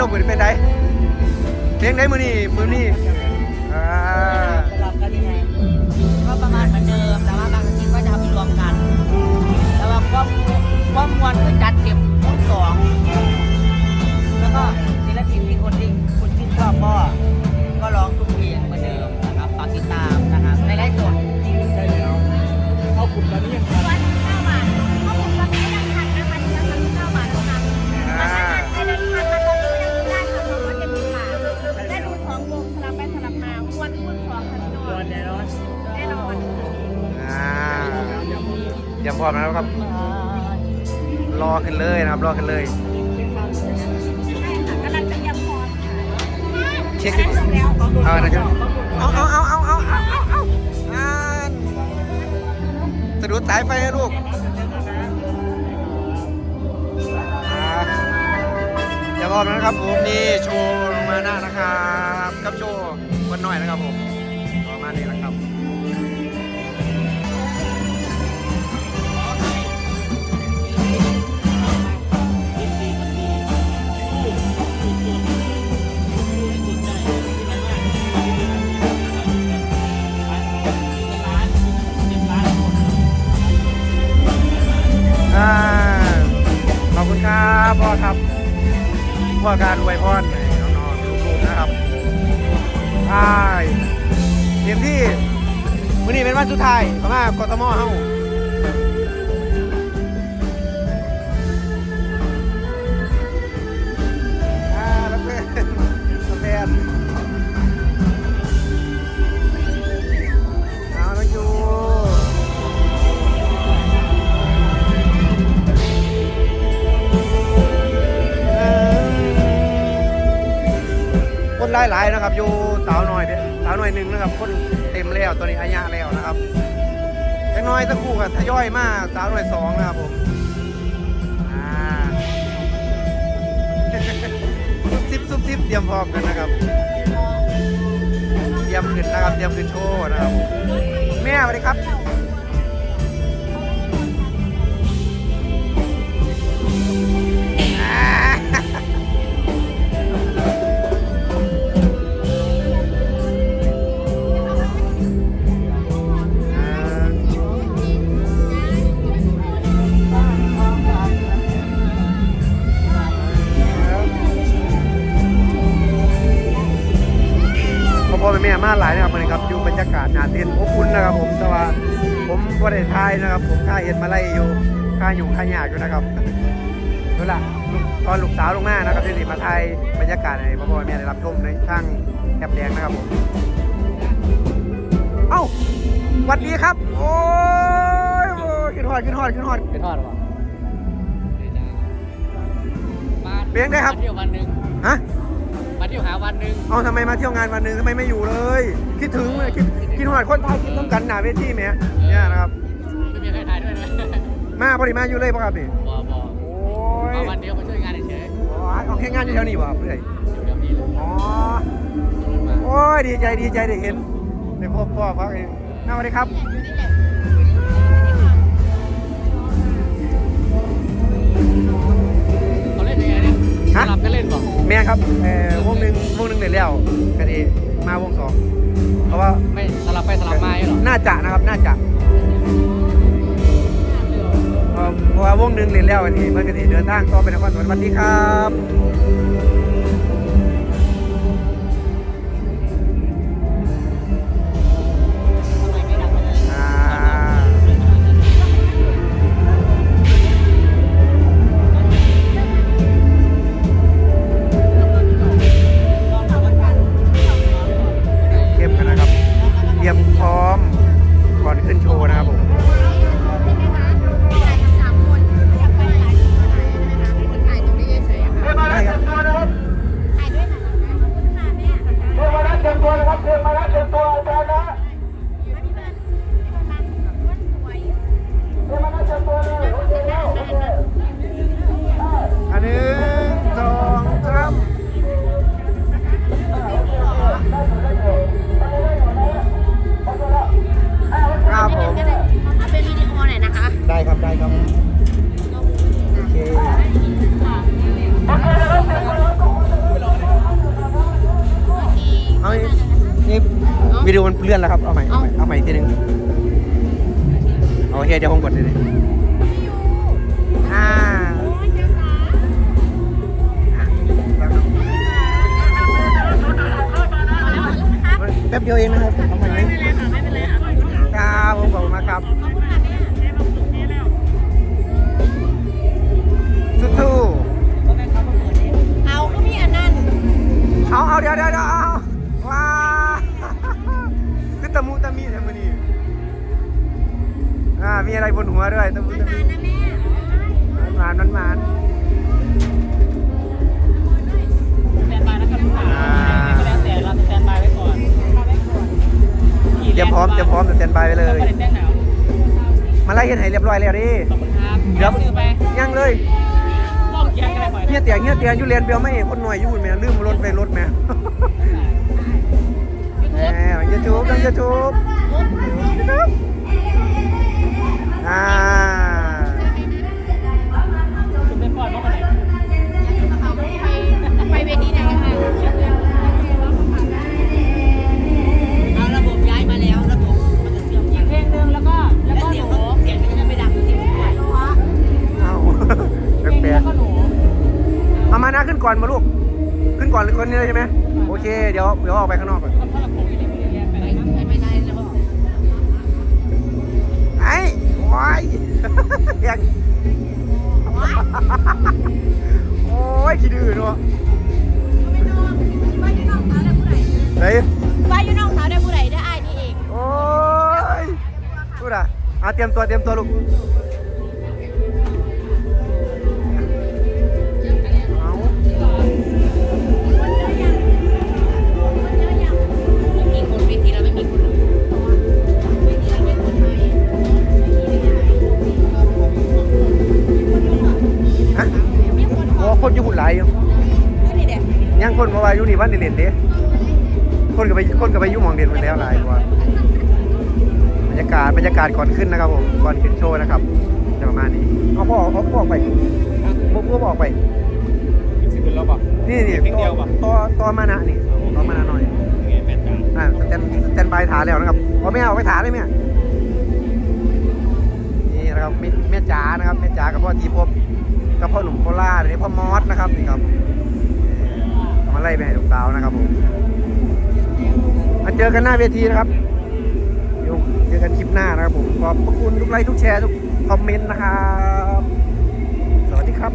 ลงมือเป็นไดเพลงไดมือนี่มือนี่ แน่นอนอ่ายมพร้อมแล้วครับ รอขึ้นเลยนะครับ รอขึ้นเลยใช่ค่ะกำลังจะเตรียมพรเช็คจบแล้วเอานะจ๊ะเอาเอาเอาเอาเอาเอาเอาเอาอ่านสะดุดสายไฟให้ลูกอ่าอย่าบอกนะครับผมนี่โชว์ลงมาหน้านะครับกับโชว์วันหน่อยนะครับผม ณนี้นะครับขอบคุณครับพ่อครับพ่อการอวยพรให้น้องๆลูกๆนะครับใช่ ต็มที่มื้อนี้เป็นวันสุดท้ายของมากทมเฮาคนหลายๆนะครับ อยู่เตาหน่อยเด้ อสาวหน่อยหนึ่งนะครับคนเต็มแล้วตัวนี้อายะแล้วนะครับจังน้อยสักครู่กับทยอยมาสาวหน่อยสองนะครับผมซุบซิบซุบซิบเตรียมพร้อมกันนะครับเตรียมขึ้นนะครับเตรียมขึ้นโชว์นะครับแม่สวัสดีครับ ผมก็ได้ทายนะครับ ผมค่าเห็นมาไล่อยู่ค่าอยู่ค่าหยากอยู่นะครับนั่นแหละลูกตอนลูกสาวลงมานะครับที่นี่มาไทยบรรยากาศให้พ่อพ่อแม่ได้รับชมในช่างแอบแดงนะครับผมเอ้าสวัสดีครับ โอ้ยโอ้ยขึ้นหอดขึ้นหอดขึ้นหอดเป็นทอดหรอมาเลี้ยงได้ครับมาเที่ยววันหนึ่งฮะมาเที่ยวหาวันหนึ่งเอาทำไมมาเที่ยวงานวันหนึ่งทำไมไม่อยู่เลย คิดถึงเลยคิด คิดหอดคนไทยคิดต้องกันหนาเวทีไหมเนี่ยนะครับ ไม่มีใครถ่ายด้วยนะมาพอดีมาอยู่เลยป่ะครับพี่บอบอโอ้ยมาวันเดียวมาช่วยงานเฉยอ๋อเอาแค่งานอยู่แถวนี้ป่ะเพื่อนๆอยู่แถวนี้เลยอ๋อตรงนั้นมาโอ้ยดีใจดีใจได้เห็นได้พบพ่อพักเองน่าสวัสดีครับเขาเล่นยังไงเนี่ยฮะสลับกันเล่นบอกแม่ครับเอ่อวงหนึ่งวงหนึ่งเดี๋ยวแล้วก็ดีมาวงสอง เพราะว่าไม่สลับไปสลับมาเหรอน่าจะนะครับน่าจะเพราะว่าวงหนึ่งเรียนแล้วกันทีเมื่อกี้เดินทางต่อไปนครสวรรค์สวัสดีครับ วิดีโอมันเลื่อนแล้วครับ เอาใหม่ เอาใหม่เอาใหม่อีกทีหนึงโอเคเดี๋ยวผมกดเลย เลยก็เลย แจ้งหนาวมาไล่เห็นให้เรียบร้อยแล้วดิขอบคุณครับเดี๋ยวซื้อไปยังเลยป้องแกงกันไปเฮียเตียเฮียเตียอยู่เรียนเบลไม่คนหน่อยอยู่แม่ลืมรถไปรถแม่แหมยูทูบต้องยูทูบอ่า นะขึ้นก่อนมาลูก ขึ้นก่อนคนนี้เลยใช่ไหมโอเค เดี๋ยวเดี๋ยวออกไปข้างนอกก่อนก็เพราะลำโพงอยู่ในมือแยกไปไปไปได้แล้วก็ไอ้วายอยากโอ้ยขี้ดื้อเนาะว่าอยู่นอกสาวได้ผู้ใดเฮ้ยว่าอยู่นอกสาวได้ผู้ใดได้อายนี่เอง โอ้ยพูดอะอะเตรียมตัวเตรียมตัวลูก คนอยู่หุ่นหลายอยู่นี่เด็กยังคนมาว่าอยู่นี่วันเด่นเด้คนกับไปคนกับไปอยู่หมองเด่นไปแล้วหลายกว่าบรรยากาศบรรยากาศก่อนขึ้นนะครับผมก่อนขึ้นโชว์นะครับจะประมาณนี้เอาพ่อเอาพ่อออกไปพวกพวกออกไปสิบเป็นแล้วป่ะนี่นี่เพลงเดียวปะต่อต่อมานะนี่ต่อมานะหน่อยยังไงแม่จ๋าอ่าสแตนสแตนบายถาแล้วนะครับเอาไม่เอาไปถาเลยแม่นี่นะครับแม่แม่จ๋านะครับแม่จ๋ากับพ่อทีพบ กับพ่อหนุ่มโคราชนี่พ่อมอสนะครับนี่ครับทำอะไรไปให้ลูกสาวนะครับผมมาเจอกันหน้าเวทีนะครับเยวเจอกันคลิปหน้านะครับผมขอบคุณทุกไลค์ทุกแชร์ทุกคอมเมนต์นะครับ สวัสดีครับ